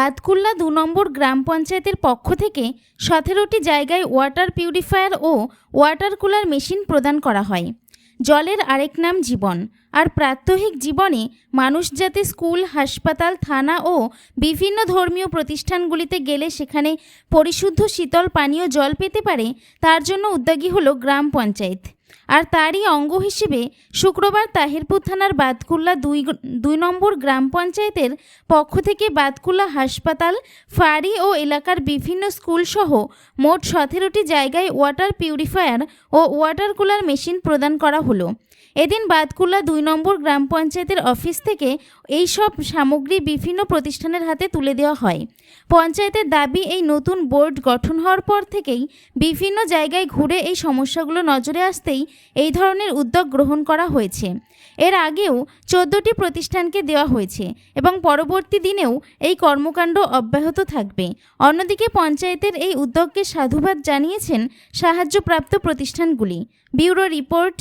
বাদকুল্লা দু নম্বর গ্রাম পঞ্চায়েতের পক্ষ থেকে সতেরোটি জায়গায় ওয়াটার পিউরিফায়ার ও ওয়াটার কুলার মেশিন প্রদান করা হয়। জলের আরেক নাম জীবন। আর প্রাত্যহিক জীবনে মানুষ যাতে স্কুল, হাসপাতাল, থানা ও বিভিন্ন ধর্মীয় প্রতিষ্ঠানগুলিতে গেলে সেখানে পরিশুদ্ধ শীতল পানীয় জল পেতে পারে, তার জন্য উদ্যোগী হলো গ্রাম পঞ্চায়েত। আর তারই অঙ্গ হিসেবে শুক্রবার তাহিরপুর থানার বাদকুল্লা দুই দুই নম্বর গ্রাম পঞ্চায়েতের পক্ষ থেকে বাদকুল্লা হাসপাতাল, ফাড়ি ও এলাকার বিভিন্ন স্কুলসহ মোট সতেরোটি জায়গায় ওয়াটার পিউরিফায়ার ও ওয়াটার কুলার মেশিন প্রদান করা হলো। এদিন বাদকুল্লা দুই নম্বর গ্রাম পঞ্চায়েতের অফিস থেকে এই সব সামগ্রী বিভিন্ন প্রতিষ্ঠানের হাতে তুলে দেওয়া হয়। পঞ্চায়েতের দাবি, এই নতুন বোর্ড গঠন হওয়ার পর থেকেই বিভিন্ন জায়গায় ঘুরে এই সমস্যাগুলো নজরে আসতেই এই ধরনের উদ্যোগ গ্রহণ করা হয়েছে। এর আগেও চোদ্দোটি প্রতিষ্ঠানকে দেওয়া হয়েছে এবং পরবর্তী দিনেও এই কর্মকাণ্ড অব্যাহত থাকবে। অন্যদিকে পঞ্চায়েতের এই উদ্যোগকে সাধুবাদ জানিয়েছেন সাহায্যপ্রাপ্ত প্রতিষ্ঠানগুলি। Bureau report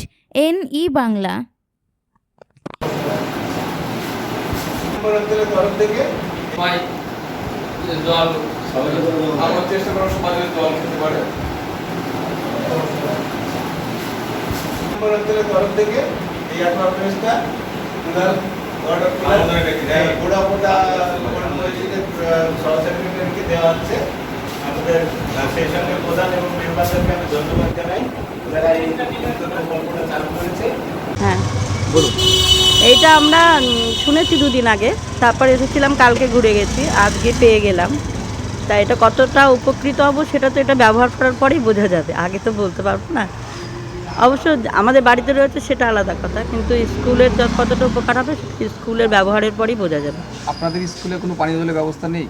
N E Bangla. অঞ্চলের তরফ থেকে জল আমরা চেষ্টা করব সবাই যেন জল খেতে পারে। অঞ্চলের তরফ থেকে এই অ্যাডভার্টাইজটা কুলার অর্ডার কুলার গোড়া দেওয়া হচ্ছে। আমাদের সেই সঙ্গে প্রধান এবং মেম্বারদেরকে আমি ধন্যবাদ জানাই। যারা এই প্রকল্পটা চালু করেছে। হ্যাঁ। বলুন। এইটা আমরা শুনেছি দুদিন আগে। তারপর এসেছিলাম কালকে ঘুরে গেছি আজকে পেয়ে গেলাম। তা এটা কতটা উপকৃত হব সেটা তো এটা ব্যবহার করার পরেই বোঝা যাবে। আগে তো বলতে পারব না। অবশ্য আমাদের বাড়িতে রয়েছে সেটা আলাদা কথা কিন্তু স্কুলের যত- কতটা উপকার হবে সেটা স্কুলের ব্যবহারের পরেই বোঝা যাবে। আপনাদের স্কুলে কোনো পানীয় জলের ব্যবস্থা নেই?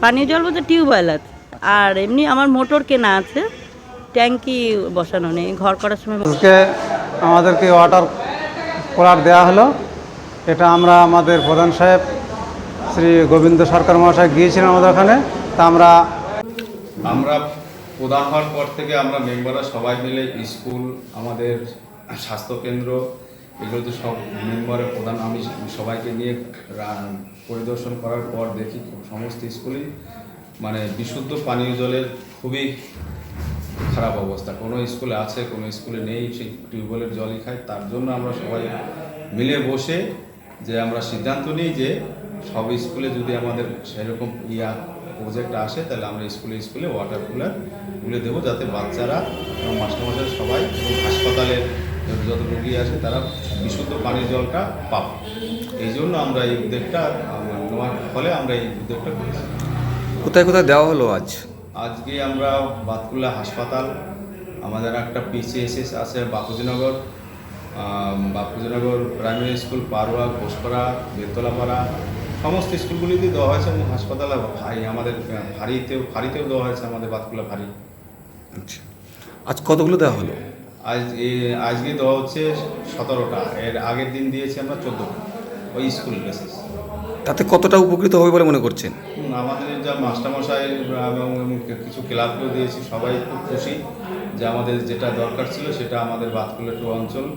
পানীয় জল বলতে টিউবওয়েল আছে আর এমনি আমার মোটর কেনা আছে ট্যাঙ্কি বসানো নেই ঘর করার সময় আজকে আমাদেরকে ওয়াটার কুলার দেওয়া হলো। এটা আমরা আমাদের প্রধান সাহেব, শ্রী গোবিন্দ সরকার মহাশয় গিয়েছিলেন আমাদের ওখানে। তা আমরা আমরা প্রধান হওয়ার পর থেকে আমরা মেম্বাররা সবাই মিলে স্কুল, আমাদের স্বাস্থ্যকেন্দ্র এগুলোতে সব মেম্বারের প্রধান, আমি সবাইকে নিয়ে পরিদর্শন করার পর দেখি সমস্ত স্কুলেই মানে বিশুদ্ধ পানীয় জলের খুবই খারাপ অবস্থা। কোনো স্কুলে আছে, কোনো স্কুলে নেই, সেই টিউবওয়েলের জলই খায়। তার জন্য আমরা সবাই মিলে বসে যে আমরা সিদ্ধান্ত নিই যে সব স্কুলে যদি আমাদের সেরকম ইয়া প্রজেক্ট আসে তাহলে আমরা স্কুলে স্কুলে ওয়াটার কুলার তুলে দেবো যাতে বাচ্চারা এবং মাস্টারমশাই সবাই এবং হাসপাতালের যত রোগী আসে তারা বিশুদ্ধ পানীয় জলটা পাবে এই জন্য আমরা এই উদ্যোগটা নেওয়ার ফলে আমরা এই উদ্যোগটা করেছি। কোথায় কোথায় দেওয়া হলো আজ? আজকে আমরা বাতকুল্লা হাসপাতাল আমাদের একটা পিসিএসএস আছে বাপুজিনগর বাপুজিনগর প্রাইমারি স্কুল পারোয়া ঘোষপাড়া বেতলাপাড়া সমস্ত স্কুলগুলিতে দেওয়া হয়েছে এবং হাসপাতালে ভাই আমাদের ফাঁড়িতেও ফাঁড়িতেও দেওয়া হয়েছে আমাদের বাতকুল্লা ফাঁড়ি আচ্ছা। আজ কতগুলো দেওয়া হলো? আজ আজকে দেওয়া হচ্ছে সতেরোটা। এর আগের দিন দিয়েছি আমরা চোদ্দোটা ওই স্কুল বেসিস। তাতে কতটা উপকৃত হবে বলে মনে করছেন? আমাদের যা মাস্টারমশাই এবং কিছু ক্লাবকেও দিয়েছি সবাই খুব খুশি যে আমাদের যেটা দরকার ছিল সেটা আমাদের বাতকুলা টু অঞ্চলের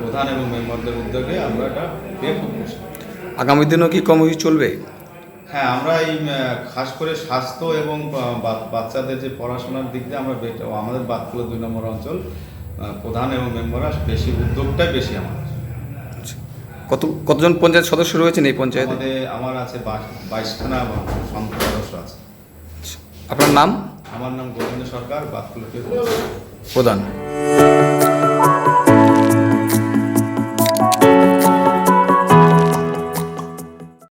প্রধান এবং মেম্বারদের উদ্যোগে আমরা এটা আগামী দিনেও কি কর্মসূচি চলবে? হ্যাঁ আমরা এই খাস করে স্বাস্থ্য এবং বাচ্চাদের যে পড়াশোনার দিক দিয়ে আমরা আমাদের বাতকুলা দুই নম্বর অঞ্চল প্রধান এবং মেম্বাররা বেশি উদ্যোগটাই বেশি আমাদের আচ্ছা। কত কতজন পঞ্চায়েত সদস্য রয়েছেন এই পঞ্চায়েতে? আমার আছে বাইশখানা সদস্য আছে। আচ্ছা। আপনার নাম? আমার নাম গোবিন্দ সরকার বাতকুলা টু প্রধান।